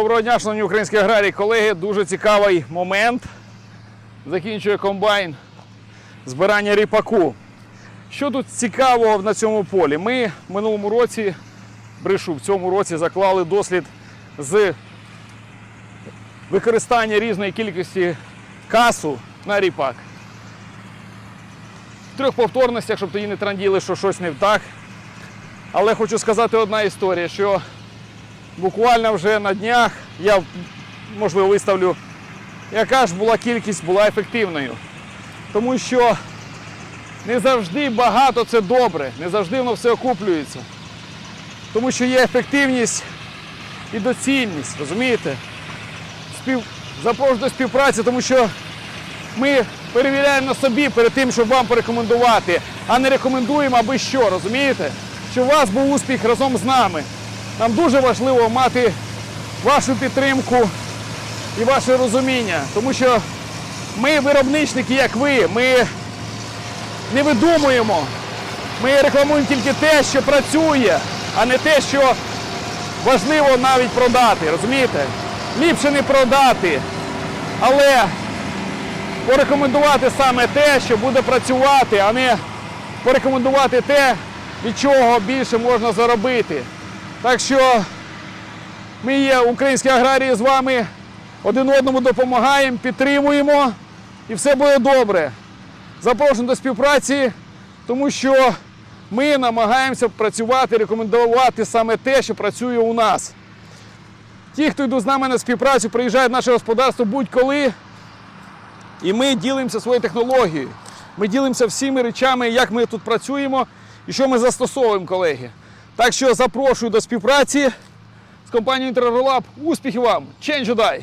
Доброго дня, шановні українські аграрії, колеги. Дуже цікавий момент. Закінчує комбайн збирання ріпаку. Що тут цікавого на цьому полі? Ми в минулому році, брешу, в цьому році заклали дослід з використання різної кількості касу на ріпак. В трьох повторностях, щоб тоді не транділи, що щось не так. Але хочу сказати одна історія, що буквально вже на днях я можливо виставлю, яка ж була кількість була ефективною. Тому що не завжди багато це добре, не завжди воно все окуплюється. Тому що є ефективність і доцільність, розумієте? Спів... Запрошую до співпраці, тому що ми перевіряємо на собі перед тим, щоб вам порекомендувати, а не рекомендуємо аби що, розумієте? Щоб у вас був успіх разом з нами. Нам дуже важливо мати вашу підтримку і ваше розуміння, тому що ми виробничники, як ви, ми не видумуємо. Ми рекламуємо тільки те, що працює, а не те, що важливо навіть продати. Розумієте? Ліпше не продати, але порекомендувати саме те, що буде працювати, а не порекомендувати те, від чого більше можна заробити. Так що ми є українські аграрії з вами, один одному допомагаємо, підтримуємо і все буде добре. Запрошуємо до співпраці, тому що ми намагаємося працювати, рекомендувати саме те, що працює у нас. Ті, хто йдуть з нами на співпрацю, приїжджають в наше господарство будь-коли. І ми ділимося своєю технологією. Ми ділимося всіми речами, як ми тут працюємо і що ми застосовуємо, колеги. Так що запрошую до співпраці з компанією Інтерролап. Успіхів вам! Change die!